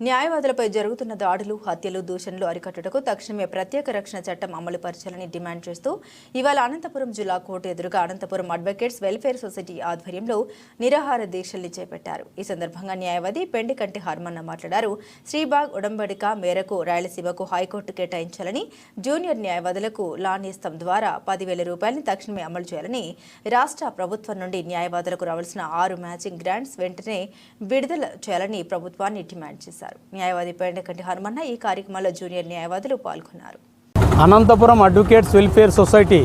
న్యాయవాదులపై జరుగుతున్న దాడులు హత్యలు దూషణలు అరికట్టుటకు తక్షణమే ప్రత్యేక రక్షణ చట్టం అమలు పరచాలని డిమాండ్ చేస్తూ ఇవాళ అనంతపురం జిల్లా కోర్టు ఎదురుగా అనంతపురం అడ్వకేట్స్ వెల్ఫేర్ సొసైటీ ఆధ్వర్యంలో నిరాహార దీక్షల్ని చేపట్టారు. ఈ సందర్భంగా న్యాయవాది పెండికంటి హర్మన్న మాట్లాడారు. శ్రీబాగ్ ఉడంబడిక మేరకు రాయలసీమకు హైకోర్టు కేటాయించాలని జూనియర్ న్యాయవాదులకు లా ద్వారా పదివేల రూపాయలను తక్షణమే అమలు చేయాలని రాష్ట్ర ప్రభుత్వం నుండి న్యాయవాదులకు రావాల్సిన ఆరు మ్యాచింగ్ గ్రాంట్స్ వెంటనే విడుదల చేయాలని ప్రభుత్వాన్ని డిమాండ్ చేశారు. న్యాయవాది పెండకంటి హనుమన్న ఈ కార్యక్రమంలో జూనియర్ న్యాయవాదులు పాల్గొన్నారు. అనంతపురం అడ్వకేట్స్ వెల్ఫేర్ సొసైటీ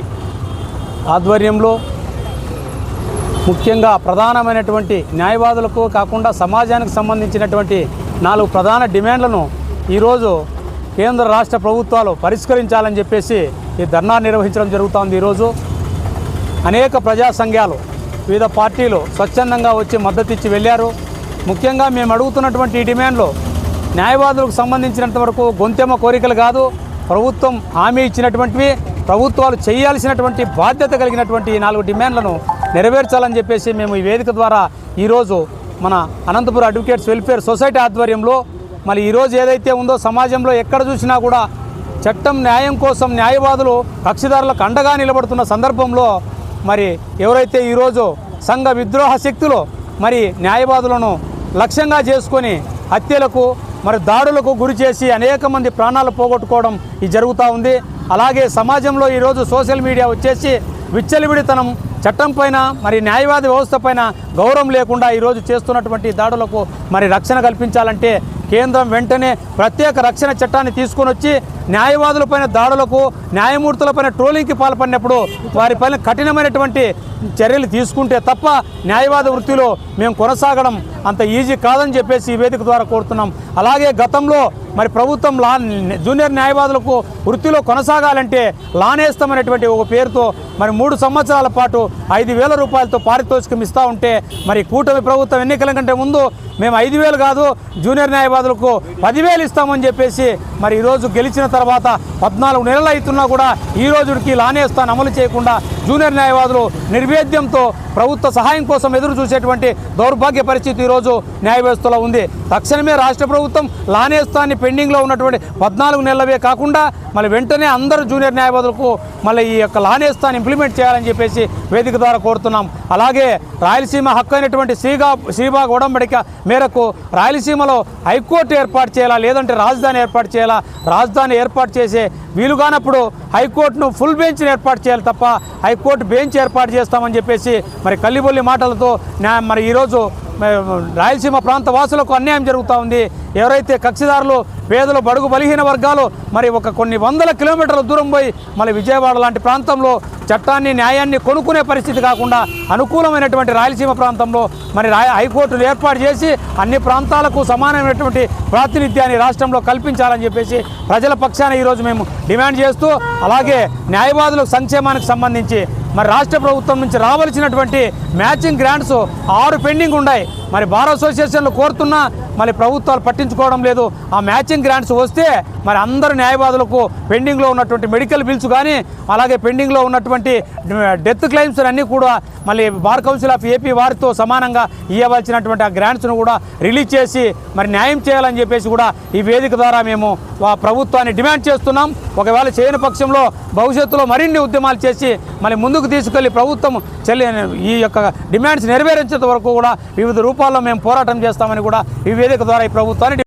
ఆధ్వర్యంలో ముఖ్యంగా ప్రధానమైనటువంటి న్యాయవాదులకు కాకుండా సమాజానికి సంబంధించినటువంటి నాలుగు ప్రధాన డిమాండ్లను ఈరోజు కేంద్ర రాష్ట్ర ప్రభుత్వాలు పరిష్కరించాలని చెప్పేసి ఈ ధర్నా నిర్వహించడం జరుగుతోంది ఈరోజు. అనేక ప్రజా సంఘాలు వివిధ పార్టీలు స్వచ్ఛందంగా వచ్చి మద్దతు ఇచ్చి వెళ్ళారు. ముఖ్యంగా మేము అడుగుతున్నటువంటి ఈ డిమాండ్లు న్యాయవాదులకు సంబంధించినంత వరకు గొంతెమ్మ కోరికలు కాదు ప్రభుత్వం హామీ ఇచ్చినటువంటివి ప్రభుత్వాలు చేయాల్సినటువంటి బాధ్యత కలిగినటువంటి ఈ నాలుగు డిమాండ్లను నెరవేర్చాలని చెప్పేసి మేము ఈ వేదిక ద్వారా ఈరోజు మన అనంతపురం అడ్వకేట్స్ వెల్ఫేర్ సొసైటీ ఆధ్వర్యంలో మరి ఈరోజు ఏదైతే ఉందో సమాజంలో ఎక్కడ చూసినా కూడా చట్టం న్యాయం కోసం న్యాయవాదులు కక్షిదారులకు అండగా నిలబడుతున్న సందర్భంలో మరి ఎవరైతే ఈరోజు సంఘ విద్రోహ శక్తులు మరి న్యాయవాదులను లక్ష్యంగా చేసుకొని హత్యలకు మరి దాడులకు గురి చేసి అనేక మంది ప్రాణాలు పోగొట్టుకోవడం ఇది జరుగుతూ ఉంది. అలాగే సమాజంలో ఈరోజు సోషల్ మీడియా వచ్చేసి విచ్చలివిడితనం చట్టం పైన మరి న్యాయవాది వ్యవస్థ పైన గౌరవం లేకుండా ఈరోజు చేస్తున్నటువంటి దాడులకు మరి రక్షణ కల్పించాలంటే కేంద్రం వెంటనే ప్రత్యేక రక్షణ చట్టాన్ని తీసుకొని వచ్చి న్యాయవాదులపైన దాడులకు న్యాయమూర్తులపైన ట్రోలింగ్కి పాల్పడినప్పుడు వారిపైన కఠినమైనటువంటి చర్యలు తీసుకుంటే తప్ప న్యాయవాద వృత్తిలో మేము కొనసాగడం అంత ఈజీ కాదని చెప్పేసి ఈ వేదిక ద్వారా కోరుతున్నాం. అలాగే గతంలో మరి ప్రభుత్వం లా జూనియర్ న్యాయవాదులకు వృత్తిలో కొనసాగాలంటే లానేస్తామనేటువంటి ఒక పేరుతో మరి మూడు సంవత్సరాల పాటు ఐదు వేల రూపాయలతో పారితోషికం ఇస్తూ ఉంటే మరి కూటమి ప్రభుత్వం ఎన్నికల కంటే ముందు మేము ఐదు వేలు కాదు జూనియర్ న్యాయవాద హైదరాబాద్లకు పదివేలు ఇస్తామని చెప్పేసి మరి ఈరోజు గెలిచిన తర్వాత పద్నాలుగు నెలలు అవుతున్నా కూడా ఈ రోజుకి లానేస్తాను అమలు చేయకుండా జూనియర్ న్యాయవాదులు నిర్వేద్యంతో ప్రభుత్వ సహాయం కోసం ఎదురు చూసేటువంటి దౌర్భాగ్య పరిస్థితి ఈరోజు న్యాయ వ్యవస్థలో ఉంది. తక్షణమే రాష్ట్ర ప్రభుత్వం లానేస్తాన్ని పెండింగ్లో ఉన్నటువంటి పద్నాలుగు నెలలవే కాకుండా మళ్ళీ వెంటనే అందరు జూనియర్ న్యాయవాదులకు మళ్ళీ ఈ యొక్క లానేస్తాన్ని ఇంప్లిమెంట్ చేయాలని చెప్పేసి వేదిక ద్వారా కోరుతున్నాం. అలాగే రాయలసీమ హక్కు అయినటువంటి శ్రీగా శ్రీబాగ్ ఉడంబడిక మేరకు రాయలసీమలో హైకోర్టు ఏర్పాటు చేయాలా లేదంటే రాజధాని ఏర్పాటు చేయాలా? రాజధాని ఏర్పాటు చేసే వీలుగానప్పుడు హైకోర్టును ఫుల్ బెంచ్ని ఏర్పాటు చేయాలి తప్ప హైకోర్టు బెంచ్ ఏర్పాటు చేస్తామని చెప్పేసి మరి కల్లిబొల్లి మాటలతో మరి ఈరోజు రాయలసీమ ప్రాంత వాసులకు అన్యాయం జరుగుతూ ఉంది. ఎవరైతే కక్షిదారులు పేదలు బడుగు బలహీన వర్గాలు మరి ఒక కొన్ని వందల కిలోమీటర్ల దూరం పోయి మళ్ళీ విజయవాడ లాంటి ప్రాంతంలో చట్టాన్ని న్యాయాన్ని కొనుక్కునే పరిస్థితి కాకుండా అనుకూలమైనటువంటి రాయలసీమ ప్రాంతంలో మరి రాయ హైకోర్టులు ఏర్పాటు చేసి అన్ని ప్రాంతాలకు సమానమైనటువంటి ప్రాతినిధ్యాన్ని రాష్ట్రంలో కల్పించాలని చెప్పేసి ప్రజల పక్షాన ఈరోజు మేము డిమాండ్ చేస్తూ అలాగే న్యాయవాదుల సంక్షేమానికి సంబంధించి మరి రాష్ట్ర ప్రభుత్వం నుంచి రావాల్సినటువంటి మ్యాచింగ్ గ్రాంట్స్ ఆరు పెండింగ్ ఉన్నాయి. మరి బార్ అసోసియేషన్లు కోరుతున్నా మరి ప్రభుత్వాలు పట్టించుకోవడం లేదు. ఆ మ్యాచింగ్ గ్రాంట్స్ వస్తే మరి అందరు న్యాయవాదులకు పెండింగ్లో ఉన్నటువంటి మెడికల్ బిల్స్ కానీ అలాగే పెండింగ్లో ఉన్నటువంటి డెత్ క్లెయిమ్స్ అన్నీ కూడా మళ్ళీ బార్ కౌన్సిల్ ఆఫ్ ఏపీ వారితో సమానంగా ఇవ్వవలసినటువంటి ఆ గ్రాంట్స్ను కూడా రిలీజ్ చేసి మరి న్యాయం చేయాలని చెప్పేసి కూడా ఈ వేదిక ద్వారా మేము ప్రభుత్వాన్ని డిమాండ్ చేస్తున్నాం. ఒకవేళ చేయని పక్షంలో భవిష్యత్తులో మరిన్ని ఉద్యమాలు చేసి మళ్ళీ ముందుకు తీసుకెళ్ళి ప్రభుత్వం చెల్లి ఈ యొక్క డిమాండ్స్ నెరవేర్చేంత వరకు కూడా వివిధ రూపాల్లో మేము పోరాటం చేస్తామని కూడా ఈ వేదిక ద్వారా ఈ ప్రభుత్వాన్ని